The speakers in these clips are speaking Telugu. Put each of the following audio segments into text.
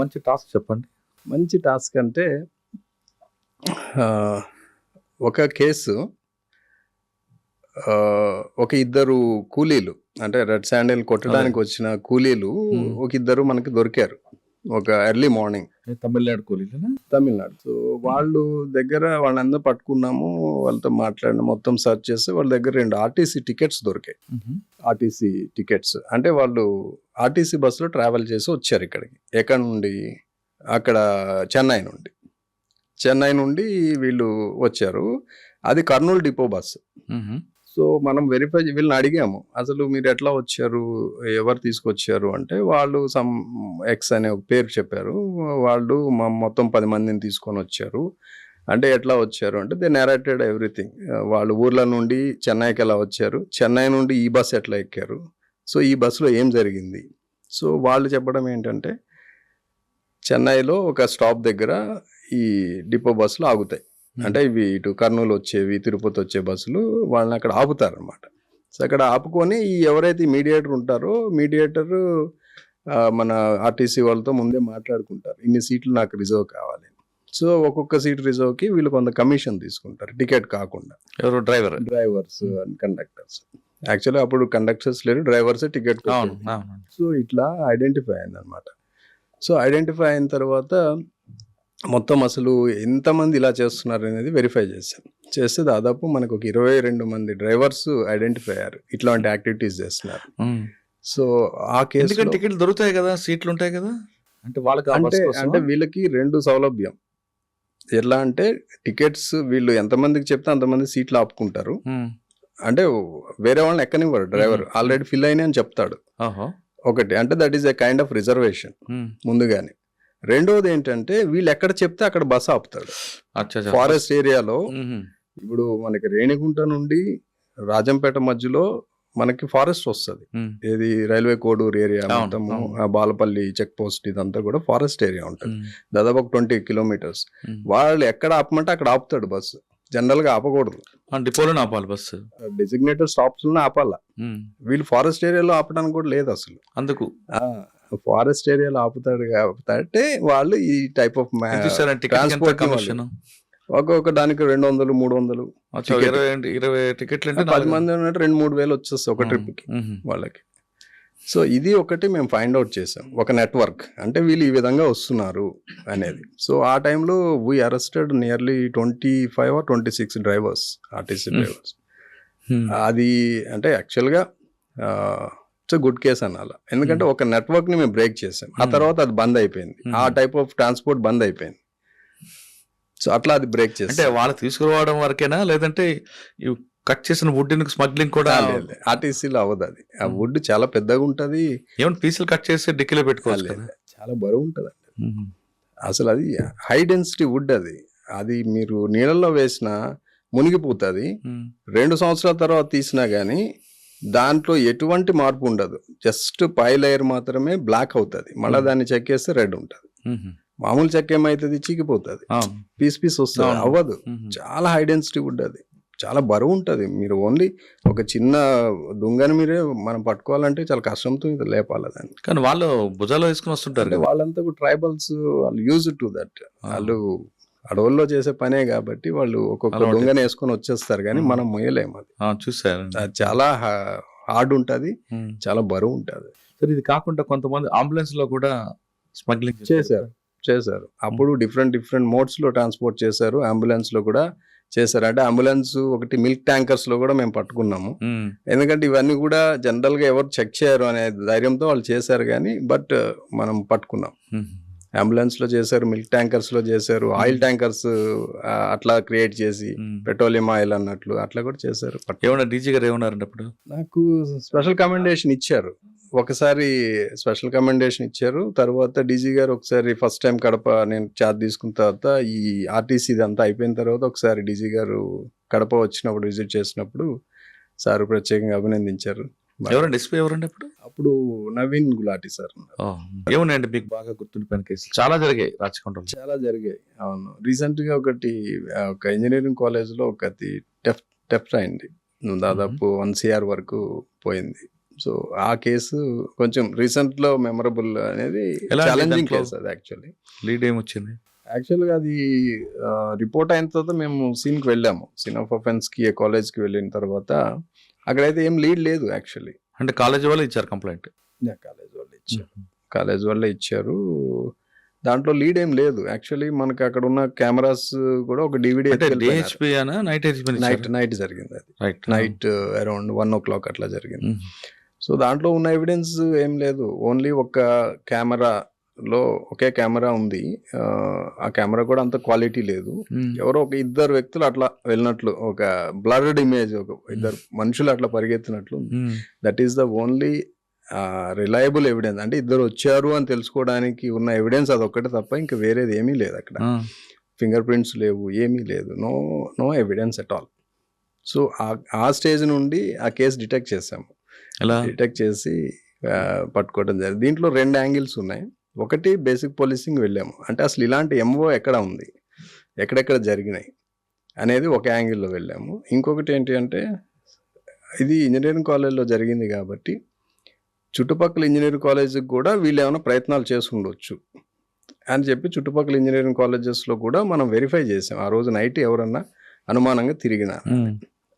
మంచి టాస్క్ చెప్పండి. మంచి టాస్క్ అంటే ఒక కేసు ఒక ఇద్దరు కూలీలు అంటే రెడ్ శాండిల్ కొట్టడానికి వచ్చిన కూలీలు. ఒక ఇద్దరు మనకి దొరికారు. ఒక ఎర్లీ మార్నింగ్ తమిళనాడు కూలీలేనా? తమిళనాడు. సో వాళ్ళు దగ్గర వాళ్ళందరూ పట్టుకున్నాము వాళ్ళతో మాట్లాడిన మొత్తం సెర్చ్ చేస్తే వాళ్ళ దగ్గర రెండు ఆర్టీసీ టికెట్స్ దొరికాయి. ఆర్టీసీ టికెట్స్ అంటే వాళ్ళు ఆర్టీసీ బస్సులో ట్రావెల్ చేసి వచ్చారు ఇక్కడికి. ఎక్కడ నుండి? అక్కడ చెన్నై నుండి. చెన్నై నుండి వీళ్ళు వచ్చారు. అది కర్నూలు డిపో బస్సు సో మనం వెరిఫై వీళ్ళని అడిగాము. అసలు మీరు ఎట్లా వచ్చారు? ఎవరు తీసుకొచ్చారు? అంటే వాళ్ళు సమ్ ఎక్స్ అనే ఒక పేరు చెప్పారు. వాళ్ళు మా మొత్తం పది మందిని తీసుకొని వచ్చారు. అంటే ఎట్లా వచ్చారు? అంటే దే నెరేటెడ్ ఎవ్రీథింగ్ వాళ్ళు ఊర్ల నుండి చెన్నైకి ఎలా వచ్చారు? చెన్నై నుండి ఈ బస్ ఎట్లా ఎక్కారు? సో ఈ బస్సులో ఏం జరిగింది? సో వాళ్ళు చెప్పడం ఏంటంటే చెన్నైలో ఒక స్టాప్ దగ్గర ఈ డిపో బస్సులు ఆగుతాయి. అంటే ఇవి ఇటు కర్నూలు వచ్చేవి తిరుపతి వచ్చే బస్సులు వాళ్ళని అక్కడ ఆపుతారు అనమాట సో అక్కడ ఆపుకొని ఈ ఎవరైతే మీడియేటర్ ఉంటారో మీడియేటర్ మన ఆర్టీసీ వాళ్ళతో ముందే మాట్లాడుకుంటారు. ఇన్ని సీట్లు నాకు రిజర్వ్ కావాలి. సో ఒక్కొక్క సీట్ రిజర్వ్కి వీళ్ళు కొంత కమిషన్ తీసుకుంటారు. టికెట్ కాకుండా. ఎవరు? Driver? Drivers and conductors. Actually అప్పుడు కండక్టర్స్ లేరు డ్రైవర్స్ టికెట్ సో ఇట్లా ఐడెంటిఫై అయిందనమాట సో ఐడెంటిఫై అయిన తర్వాత మొత్తం అసలు ఎంతమంది ఇలా చేస్తున్నారు అనేది వెరిఫై చేశాం చేస్తే దాదాపు మనకు ఒక ఇరవై రెండు మంది డ్రైవర్స్ ఐడెంటిఫై అయ్యారు. ఇట్లాంటి యాక్టివిటీస్ చేస్తున్నారు. సో ఆ కేసు టికెట్లు దొరుకుతాయి కదా సీట్లు ఉంటాయి కదా? అంటే వాళ్ళకి అంటే? అంటే వీళ్ళకి రెండు సౌలభ్యం. ఎట్లా అంటే టికెట్స్ వీళ్ళు ఎంతమందికి చెప్తే అంతమంది సీట్లు ఆపుకుంటారు. అంటే వేరే వాళ్ళని ఎక్కనివ్వరు డ్రైవర్. ఆల్రెడీ ఫిల్ అయినా అని చెప్తాడు. ఒకటి అంటే that is a kind of reservation. ముందుగానే. రెండోది ఏంటంటే వీళ్ళు ఎక్కడ చెప్తే అక్కడ బస్ ఆపుతాడు. ఫారెస్ట్ ఏరియాలో. ఇప్పుడు మనకి రేణిగుంట నుండి రాజంపేట మధ్యలో మనకి ఫారెస్ట్ వస్తుంది. ఏది రైల్వే కోడూరు ఏరియా మొత్తము బాలపల్లి చెక్ పోస్ట్ ఇదంతా కూడా ఫారెస్ట్ ఏరియా ఉంటుంది. దాదాపు ఒక ట్వంటీ కిలోమీటర్స్. వాళ్ళు ఎక్కడ ఆపమంటే అక్కడ ఆపుతాడు బస్సు జనరల్గా ఆపకూడదు ఆ డిపోలోనే ఆపాలి బస్సు డెసిగ్నేటెడ్ స్టాప్స్ ఆపాల. వీళ్ళు ఫారెస్ట్ ఏరియాలో ఆపడానికి కూడా లేదు అసలు అందుకు ఫారెస్ట్ ఏరియాలో ఆపుతాడు కాబట్టి వాళ్ళు ఈ టైప్ ఆఫ్ ట్రాన్స్పోర్ట్ కమిషన్ ఒక్కొక్క దానికి రెండు వందలు మూడు వందలు. ఇరవై టికెట్లు అంటే పది మంది ఉన్నట్టు రెండు మూడు వేలు వచ్చేస్తాయి ఒక ఉమ్. ట్రిప్కి ఉమ్. వాళ్ళకి సో ఇది ఒకటి మేము ఫైండ్ అవుట్ చేసాం ఒక నెట్వర్క్ అంటే వీళ్ళు ఈ విధంగా వస్తున్నారు అనేది సో ఆ టైంలో we arrested nearly twenty five or twenty six drivers RTC. Drivers. అది అంటే యాక్చువల్గా ఇట్స్ గుడ్ కేస్ అనాల. ఎందుకంటే ఒక నెట్వర్క్ని మేము బ్రేక్ చేసాం. ఆ Hmm. తర్వాత అది బంద్ అయిపోయింది. Hmm. ఆ టైప్ ఆఫ్ ట్రాన్స్పోర్ట్ బంద్ అయిపోయింది. సో అట్లా అది బ్రేక్ అంటే చేసాం వాళ్ళు తీసుకురావడం వరకేనా? లేదంటే కట్ చేసిన వుడ్ స్మగ్లింగ్ కూడా ఆర్టీసీలో అవ్వదు అది. ఆ Hmm. వుడ్ చాలా పెద్దగా ఉంటది. ఏమైనా పీసులు కట్ చేసి డిక్కీలో కదా? చాలా బరువు ఉంటది. అసలు అది హై డెన్సిటీ వుడ్ అది. అది మీరు నీళ్ళల్లో వేసినా మునిగిపోతుంది. రెండు సంవత్సరాల తర్వాత తీసినా కానీ దాంట్లో ఎటువంటి మార్పు ఉండదు. జస్ట్ పై లేయర్ మాత్రమే బ్లాక్ అవుతుంది. మళ్ళీ. దాన్ని చెక్కేస్తే రెడ్ ఉంటుంది. మామూలు చెక్క ఏమైతుంది? చీకిపోతుంది. పీస్ పీస్ వస్తుంది. అవ్వదు. చాలా హై డెన్సిటీ వుడ్ అది. చాలా బరువు ఉంటుంది. మీరు ఓన్లీ ఒక చిన్న దుంగని మీరే మనం పట్టుకోవాలంటే చాలా కష్టంతో ఇది లేపాలి దాన్ని. కానీ వాళ్ళు భుజాలో వేసుకుని వస్తుంటారు వాళ్ళంతా ట్రైబల్స్ వాళ్ళు యూజ్ టు దట్ వాళ్ళు అడవుల్లో చేసే పనే కాబట్టి వాళ్ళు ఒక్కొక్క. దొంగని వేసుకొని వచ్చేస్తారు కానీ. మనం మొయ్యలేము అది. అది చాలా హార్డ్ ఉంటది. చాలా బరువు ఉంటది. సరే ఇది కాకుండా కొంతమంది అంబులెన్స్లో కూడా స్మగ్లింగ్ చేశారు చేశారు. అప్పుడు డిఫరెంట్ డిఫరెంట్ మోడ్స్లో ట్రాన్స్పోర్ట్ చేశారు అంబులెన్స్లో కూడా చేశారు. అంటే అంబులెన్స్ ఒకటి మిల్క్ ట్యాంకర్స్లో కూడా మేము పట్టుకున్నాము. ఎందుకంటే ఇవన్నీ కూడా జనరల్గా ఎవరు చెక్ చేయరు అనే ధైర్యంతో వాళ్ళు చేశారు కానీ బట్ మనం పట్టుకున్నాం. ఉమ్. అంబులెన్స్లో చేశారు మిల్క్ ట్యాంకర్స్లో చేశారు ఆయిల్ ట్యాంకర్స్ అట్లా క్రియేట్ చేసి ఉమ్. పెట్రోలియం ఆయిల్ అన్నట్లు అట్లా కూడా చేశారు ఏమన్నా డీజీ గారు ఏమన్నారండి అప్పుడు నాకు స్పెషల్ కమెండేషన్ ఇచ్చారు ఒకసారి స్పెషల్ కమెండేషన్ ఇచ్చారు తర్వాత డీజీ గారు ఒకసారి ఫస్ట్ టైం కడప నేను చార్జ్ తీసుకున్న తర్వాత ఈ ఆర్టీసీ ఇదంతా అయిపోయిన తర్వాత ఒకసారి డీజీ గారు కడప వచ్చినప్పుడు విజిట్ చేసినప్పుడు సార్ ప్రత్యేకంగా అభినందించారు ఎవరండి? ఎస్పీ ఎవరండి అప్పుడు? అప్పుడు నవీన్ గులాటి సార్. ఏమున్నాయండి మీకు? బాగా గుర్తుండిపోయిన కేసులు. చాలా జరిగాయి రాచకొండలో. చాలా జరిగాయి అవును. రీసెంట్గా ఒకటి ఒక ఇంజనీరింగ్ కాలేజ్లో ఒకటి టెఫ్ టెఫ్ట్ అయింది. దాదాపు వన్ సిఆర్ వరకు పోయింది. సో ఆ కేసు కొంచెం రీసెంట్లో మెమరబుల్ అనేది ఛాలెంజింగ్? కేసు అది యాక్చువల్లీ లీడ్ ఏమొచ్చింది? యాక్చువల్గా అది రిపోర్ట్ అయిన తర్వాత మేము సీన్కి వెళ్ళాము. సీన్ ఆఫ్కి కాలేజ్కి వెళ్ళిన తర్వాత అక్కడైతే ఏం లీడ్ లేదు యాక్చువల్లీ అంటే కాలేజ్ వాళ్ళు ఇచ్చారు కంప్లైంట్ కాలేజ్ వాళ్ళు ఇచ్చారు. కాలేజ్ వాళ్ళే ఇచ్చారు. దాంట్లో లీడ్ ఏం లేదు. యాక్చువల్లీ మనకి అక్కడ ఉన్న కెమెరాస్ కూడా ఒక డివిడి నైట్ నైట్ నైట్ జరిగింది అది. Night around one o'clock అట్లా జరిగింది. సో దాంట్లో ఉన్న ఎవిడెన్స్ ఏం లేదు. ఓన్లీ ఒక కెమెరాలో ఒకే కెమెరా ఉంది. ఆ, కెమెరా కూడా అంత క్వాలిటీ లేదు. ఎవరో ఒక ఇద్దరు వ్యక్తులు అట్లా వెళ్ళినట్లు ఒక బ్లర్డ్ ఇమేజ్ ఒక ఇద్దరు మనుషులు అట్లా పరిగెత్తినట్లు that is the only reliable evidence అంటే ఇద్దరు వచ్చారు అని తెలుసుకోవడానికి ఉన్న ఎవిడెన్స్ అదొక్కటే తప్ప ఇంకా వేరేది ఏమీ లేదు అక్కడ. ఫింగర్ ప్రింట్స్ లేవు ఏమీ లేదు. No no evidence at all so ఆ స్టేజ్ నుండి ఆ కేసు డిటెక్ట్ చేసాము. డిటెక్ట్ చేసి పట్టుకోవడం జరిగింది. దీంట్లో రెండు యాంగిల్స్ ఉన్నాయి. ఒకటి బేసిక్ పోలీసింగ్ వెళ్ళాము. అంటే అసలు ఇలాంటి ఎంఓ ఎక్కడ ఉంది? ఎక్కడెక్కడ జరిగినాయి? అనేది ఒక యాంగిల్లో వెళ్ళాము. ఇంకొకటి ఏంటి అంటే ఇది ఇంజనీరింగ్ కాలేజ్లో జరిగింది కాబట్టి చుట్టుపక్కల ఇంజనీరింగ్ కాలేజీకి కూడా వీళ్ళు ఏమైనా ప్రయత్నాలు చేసి ఉండొచ్చు అని చెప్పి చుట్టుపక్కల ఇంజనీరింగ్ కాలేజెస్లో కూడా మనం వెరిఫై చేసాం. ఆ రోజు నైట్ ఎవరన్నా అనుమానంగా తిరిగిన.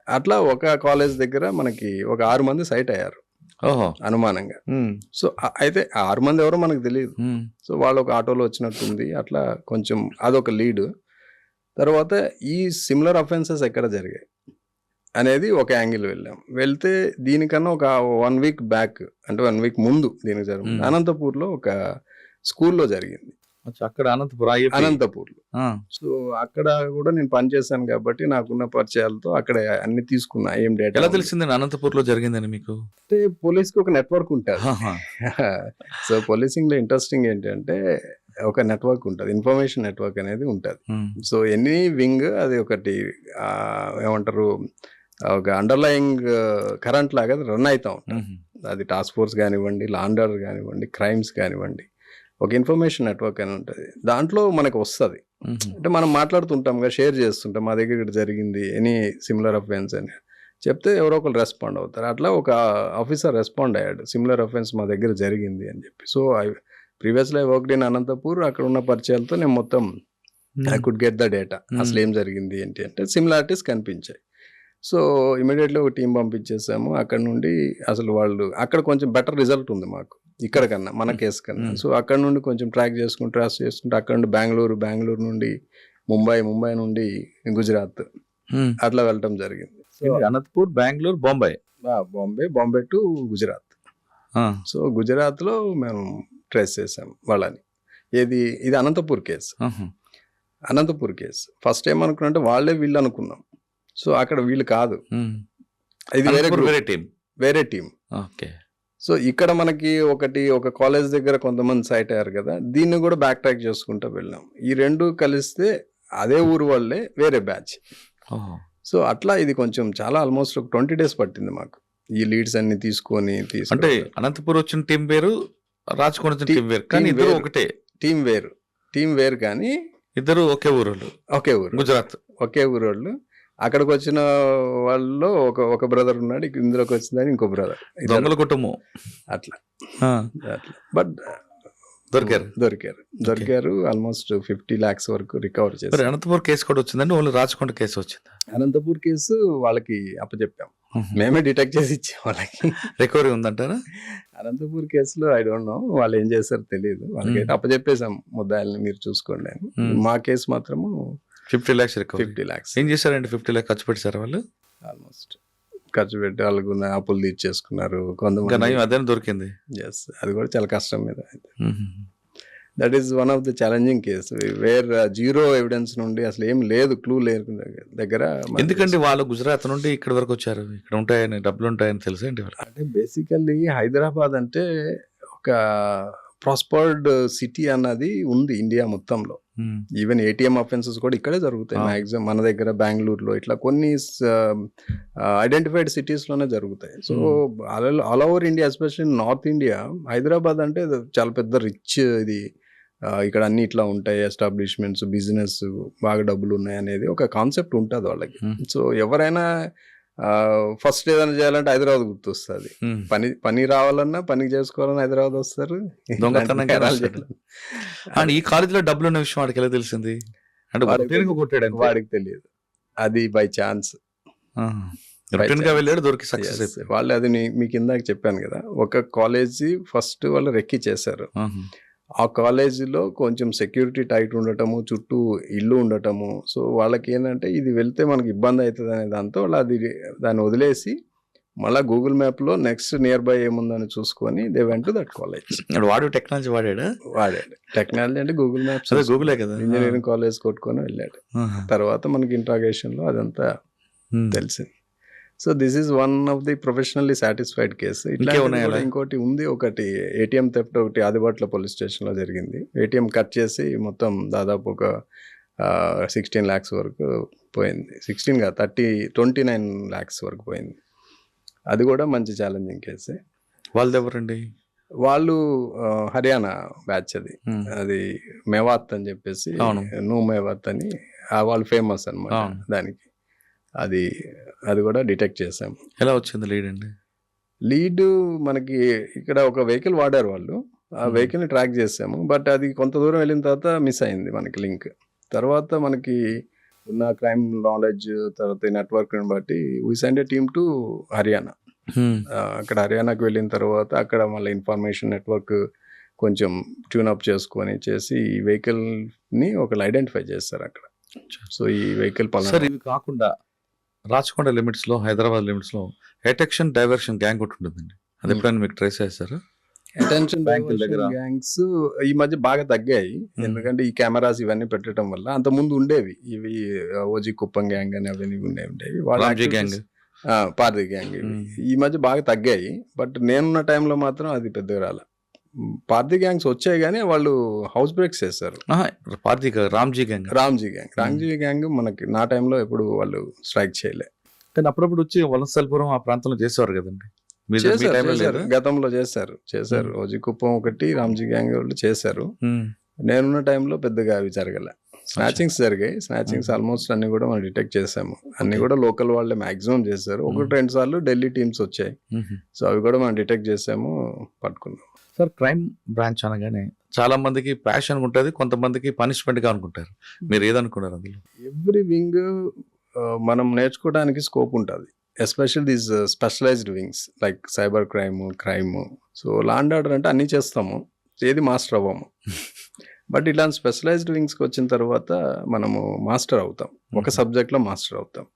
అట్లా ఒక కాలేజ్ దగ్గర మనకి ఒక ఆరు మంది సైట్ అయ్యారు. ఓహో. అనుమానంగా. ఉమ్. సో అయితే ఆరు మంది ఎవరో మనకు తెలియదు ఉమ్. సో వాళ్ళు ఒక ఆటోలో వచ్చినట్టుంది అట్లా కొంచెం అదొక లీడ్. తర్వాత ఈ సిమిలర్ అఫెన్సెస్ ఎక్కడ జరిగాయి అనేది ఒక యాంగిల్ వెళ్ళాం. వెళ్తే దీనికన్నా ఒక వన్ వీక్ బ్యాక్ అంటే వన్ వీక్ ముందు దీనికి జరిగింది. Hmm. అనంతపూర్లో ఒక స్కూల్లో జరిగింది. అక్కడ అనంతపురం. అనంతపూర్లో. సో అక్కడ కూడా నేను పనిచేశాను కాబట్టి నాకున్న పరిచయాలతో అక్కడ అన్ని తీసుకున్నా ఏం డేటా ఎలా తెలిసిందండి అనంతపూర్లో జరిగిందని మీకు అంటే పోలీస్కి ఒక నెట్వర్క్ ఉంటుంది. సో పోలీసింగ్లో ఇంట్రెస్టింగ్ ఏంటంటే ఒక నెట్వర్క్ ఉంటుంది ఇన్ఫర్మేషన్ నెట్వర్క్ అనేది ఉంటుంది. సో ఎనీ వింగ్ అది ఒకటి ఏమంటారు ఒక అండర్లయింగ్ కరెంట్ లాగా రన్ అవుతా ఉంటుంది. అది టాస్క్ ఫోర్స్ కానివ్వండి లాండర్ కానివ్వండి క్రైమ్స్ కానివ్వండి ఒక ఇన్ఫర్మేషన్ నెట్వర్క్ అని ఉంటుంది. దాంట్లో మనకు వస్తుంది. అంటే మనం మాట్లాడుతుంటాం కదా షేర్ చేస్తుంటాం మా దగ్గర ఇక్కడ జరిగింది ఎనీ సిమిలర్ అఫెన్స్ అని. చెప్తే ఎవరో ఒకరు రెస్పాండ్ అవుతారు. అట్లా ఒక ఆఫీసర్ రెస్పాండ్ అయ్యాడు సిమిలర్ అఫెన్స్ మా దగ్గర జరిగింది అని చెప్పి. సో ఐ ప్రీవియస్లో వర్క్డ్ ఇన్ అనంతపూర్ అక్కడ ఉన్న పరిచయాలతో నేను మొత్తం I could get the data. అసలు ఏం జరిగింది ఏంటి అంటే సిమిలారిటీస్ కనిపించాయి. సో ఇమీడియట్లీ ఒక టీం పంపించేసాము. అక్కడ నుండి అసలు వాళ్ళు అక్కడ కొంచెం బెటర్ రిజల్ట్ ఉంది మాకు. ఇక్కడ కన్నా మన కేసు కన్నా. సో అక్కడ నుండి కొంచెం ట్రాక్ చేసుకుంటూ ట్రాస్ చేసుకుంటూ అక్కడ నుండి బెంగళూరు బెంగళూరు నుండి ముంబై ముంబై నుండి గుజరాత్. అట్లా వెళ్ళటం జరిగింది. అనంతపూర్ బెంగళూరు బొంబాయి? బాంబే బాంబే టు గుజరాత్. సో గుజరాత్లో మేము ట్రేస్ చేసాం వాళ్ళని. ఏది ఇది Anantapur case. Anantapur case. First ఏమనుకున్నంటే వాళ్ళే వీళ్ళు అనుకున్నాం. సో అక్కడ వీళ్ళు కాదు. ఇది వేరే టీం వేరే టీం ఓకే. సో ఇక్కడ మనకి ఒకటి ఒక కాలేజ్ దగ్గర కొంతమంది సైట్ అయ్యారు కదా దీన్ని కూడా బ్యాక్ ట్రాక్ చేసుకుంటూ వెళ్ళాం. ఈ రెండు కలిస్తే అదే ఊరు వాళ్ళే వేరే బ్యాచ్ సో అట్లా ఇది కొంచెం చాలా ఆల్మోస్ట్ ఒక ట్వంటీ డేస్ పట్టింది మాకు. ఈ లీడ్స్ అన్ని తీసుకొని అంటే అనంతపూర్ వచ్చిన టీం వేరు రాజకోట్ వచ్చిన టీ- వేరు కానీ ఇద్దరు. ఒకటే. టీం వేరు. టీం వేరు కానీ ఇద్దరు ఒకే ఊరు ఒకే ఊరు. గుజరాత్. ఒకే ఊరు వాళ్ళు అక్కడికి వచ్చిన వాళ్ళలో ఒక ఒక బ్రదర్ ఉన్నాడు ఇందులోకి వచ్చిందని ఇంకో బ్రదర్ దొంగల కుటుంబం. అట్లా. అట్లా. బట్ దొరికారు. దొరికారు. దొరికారు ఆల్మోస్ట్ ఫిఫ్టీ లాక్స్ వరకు రికవర్ చేశారు. అనంతపూర్ కేసు కూడా వచ్చిందండి ఓన్లీ రాజకొండ కేసు వచ్చిందా? అనంతపూర్ కేసు వాళ్ళకి అప్పచెప్పాం. మేమే. డిటెక్ట్ చేసి ఇచ్చాం వాళ్ళకి. రికవరీ ఉందంటారా? అనంతపూర్ కేసులో ఐ డోంట్ నో వాళ్ళు ఏం చేశారో తెలియదు. వాళ్ళకైతే అప్పచెప్పేసాం ముద్దాయిల్ని మీరు చూసుకోండి. మా కేసు మాత్రము ఫిఫ్టీ ల్యాక్స్ ఫిఫ్టీ లాక్స్. ఏం చేశారండి? ఫిఫ్టీ ల్యాక్ ఖర్చు పెట్టారు వాళ్ళు? ఆల్మోస్ట్ ఖర్చు పెట్టి వాళ్ళకు అప్పులు తీర్చేసుకున్నారు కొంతమంది. అదే దొరికింది? ఎస్ అది కూడా చాలా కష్టం మీద. That is one of the challenging case where zero evidence నుండి అసలు ఏం లేదు క్లూ లేదు దగ్గర. ఎందుకండి వాళ్ళు గుజరాత్ నుండి ఇక్కడ వరకు వచ్చారు? ఇక్కడ ఉంటాయని డబ్బులు ఉంటాయని తెలుసా అంటే బేసికల్లీ హైదరాబాద్ అంటే ఒక ప్రాస్పర్డ్ సిటీ అన్నది ఉంది ఇండియా మొత్తంలో. ఈవెన్ ఏటీఎం అఫెన్సెస్ కూడా ఇక్కడే జరుగుతాయి Ah. మాక్సిమం మన దగ్గర బెంగళూరులో ఇట్లా కొన్ని ఐడెంటిఫైడ్ సిటీస్లోనే జరుగుతాయి so all over India especially north India Hyderabad అంటే చాలా పెద్ద రిచ్ ఇది ఆ, ఇక్కడ అన్ని ఇట్లా ఉంటాయి ఎస్టాబ్లిష్మెంట్స్ బిజినెస్ బాగా డబ్బులు ఉన్నాయి అనేది ఒక కాన్సెప్ట్ ఉంటుంది వాళ్ళకి Hmm. సో ఎవరైనా ఫస్ట్ ఏదైనా చేయాలంటే హైదరాబాద్ గుర్తొస్తుంది. పని పని రావాలన్నా పని చేసుకోవాలన్నా హైదరాబాద్ వస్తారు. అండ్ ఈ కాలేజీలో డబ్బులు ఉన్న విషయం వాడికి ఎలా తెలిసింది? అంటే వాడికి కొట్టాడు తెలియదు. అది బై ఛాన్స్గా వెళ్ళాడు దొరికి సక్సెస్ వాళ్ళు అది మీకు ఇందాక చెప్పాను కదా ఒక కాలేజీ ఫస్ట్ వాళ్ళు రెక్కి చేశారు. ఆ కాలేజీలో కొంచెం సెక్యూరిటీ టైట్ ఉండటము చుట్టూ ఇల్లు ఉండటము. సో వాళ్ళకి ఏంటంటే ఇది వెళ్తే మనకి ఇబ్బంది అవుతుంది అనే దాంతో వాళ్ళు అది దాన్ని వదిలేసి మళ్ళీ గూగుల్ మ్యాప్లో నెక్స్ట్ నియర్ బై ఏముందని చూసుకొని they went to that college. వాడు టెక్నాలజీ వాడాడా? వాడాడు. టెక్నాలజీ అంటే గూగుల్ మ్యాప్స్ అదే గూగులే కదా. ఇంజనీరింగ్ కాలేజ్ కొట్టుకొని వెళ్ళాడు. తర్వాత మనకి ఇంట్రాగేషన్లో అదంతా. తెలిసింది. So this is one of the professionally satisfied case. ఇట్లా? ఇంకోటి ఉంది. ఒకటి ఏటీఎం థెఫ్ట్ ఒకటి ఆదిబాట్ల పోలీస్ స్టేషన్లో జరిగింది. ఏటీఎం కట్ చేసి మొత్తం దాదాపు ఒక సిక్స్టీన్ ల్యాక్స్ వరకు పోయింది. సిక్స్టీన్ కాదు థర్టీ ట్వంటీ నైన్ ల్యాక్స్ వరకు పోయింది. అది కూడా మంచి ఛాలెంజింగ్ కేసే. వాళ్ళది ఎవరండి వాళ్ళు హర్యానా బ్యాచ్ అది. అది మేవాత్ అని చెప్పేసి అవును. నూ మేవాత్ అని వాళ్ళు ఫేమస్ అన్నమాట అవును. దానికి. అది అది కూడా డిటెక్ట్ చేసాం ఎలా వచ్చింది లీడ్ అండి? లీడ్ మనకి ఇక్కడ ఒక వెహికల్ వాడారు వాళ్ళు. ఆ. వెహికల్ని ట్రాక్ చేసాము. బట్ అది కొంత దూరం వెళ్ళిన తర్వాత మిస్ అయింది మనకి లింక్ తర్వాత మనకి ఉన్న క్రైమ్ నాలెడ్జ్ తర్వాత నెట్వర్క్ని బట్టి we send a team to Haryana అక్కడ హర్యానాకి వెళ్ళిన తర్వాత అక్కడ మళ్ళీ ఇన్ఫర్మేషన్ నెట్వర్క్ కొంచెం ట్యూనప్ చేసుకొని చేసి ఈ వెహికల్ని ఒకళ్ళు ఐడెంటిఫై చేస్తారు అక్కడ. సో ఈ వెహికల్ సార్ ఇవి కాకుండా రాచకొండ లిమిట్స్లో హైదరాబాద్ లిమిట్స్లో ఎటెక్షన్ డైవర్షన్ గ్యాంగ్ ఒకటి ఉంటుందండి. అది ఎప్పుడైనా మీకు ట్రేస్ చేస్తారా అటెన్షన్ బ్యాంకుల దగ్గర. గ్యాంగ్స్ ఈ మధ్య బాగా తగ్గాయి. ఎందుకంటే ఈ కెమెరాస్ ఇవన్నీ పెట్టడం వల్ల అంత ముందు ఉండేవి. ఇవి ఓజీ కుప్పం గ్యాంగ్ అని అవన్నీ ఉండే ఉండేవి. వాళ్ళ గ్యాంగ్. ఆ, పార్ది గ్యాంగ్. ఈ మధ్య బాగా తగ్గాయి. బట్ నేనున్న టైంలో మాత్రం అది పెద్దగా రాలే. పార్ది గ్యాంగ్స్ వచ్చాయి కానీ వాళ్ళు హౌస్ బ్రేక్స్ చేస్తారు పార్టీ కాదు, Ramji gang. Ramji gang. Ramji gang మనకి నా టైంలో ఎప్పుడు వాళ్ళు స్ట్రైక్ చేయలే. కానీ అప్పుడప్పుడు వచ్చి వలసల్పురం ఆ ప్రాంతంలో చేసేవారు కదండి. గతంలో చేశారు చేశారు. ఓజీ కుప్పం ఒకటి రామ్జీ గ్యాంగ్ వాళ్ళు చేశారు. నేనున్న టైంలో పెద్దగా అవి జరగలే. స్నాచింగ్స్ జరిగాయి. స్నాచింగ్స్. ఆల్మోస్ట్ అన్ని కూడా మనం డిటెక్ట్ చేసాము. అన్ని. కూడా లోకల్ వాళ్ళే మాక్సిమం చేశారు ఒకటి. రెండు సార్లు ఢిల్లీ టీమ్స్ వచ్చాయి. సో అవి కూడా మనం డిటెక్ట్ చేసాము పట్టుకున్నాం. సార్ క్రైమ్ బ్రాంచ్ అనగానే చాలా మందికి ప్యాషన్ ఉంటుంది కొంతమందికి పనిష్మెంట్గా అనుకుంటారు మీరు ఏదనుకున్నారు అందులో? ఎవ్రీ వింగ్ మనం నేర్చుకోవడానికి స్కోప్ ఉంటుంది. Especial these specialized wings like cyber crime crime. So law and order అంటే అన్నీ చేస్తాము. ఏది మాస్టర్ అవ్వము. బట్ ఇలాంటి స్పెషలైజ్డ్ వింగ్స్కి వచ్చిన తర్వాత మనము మాస్టర్ అవుతాం. ఒక సబ్జెక్ట్లో మాస్టర్ అవుతాం.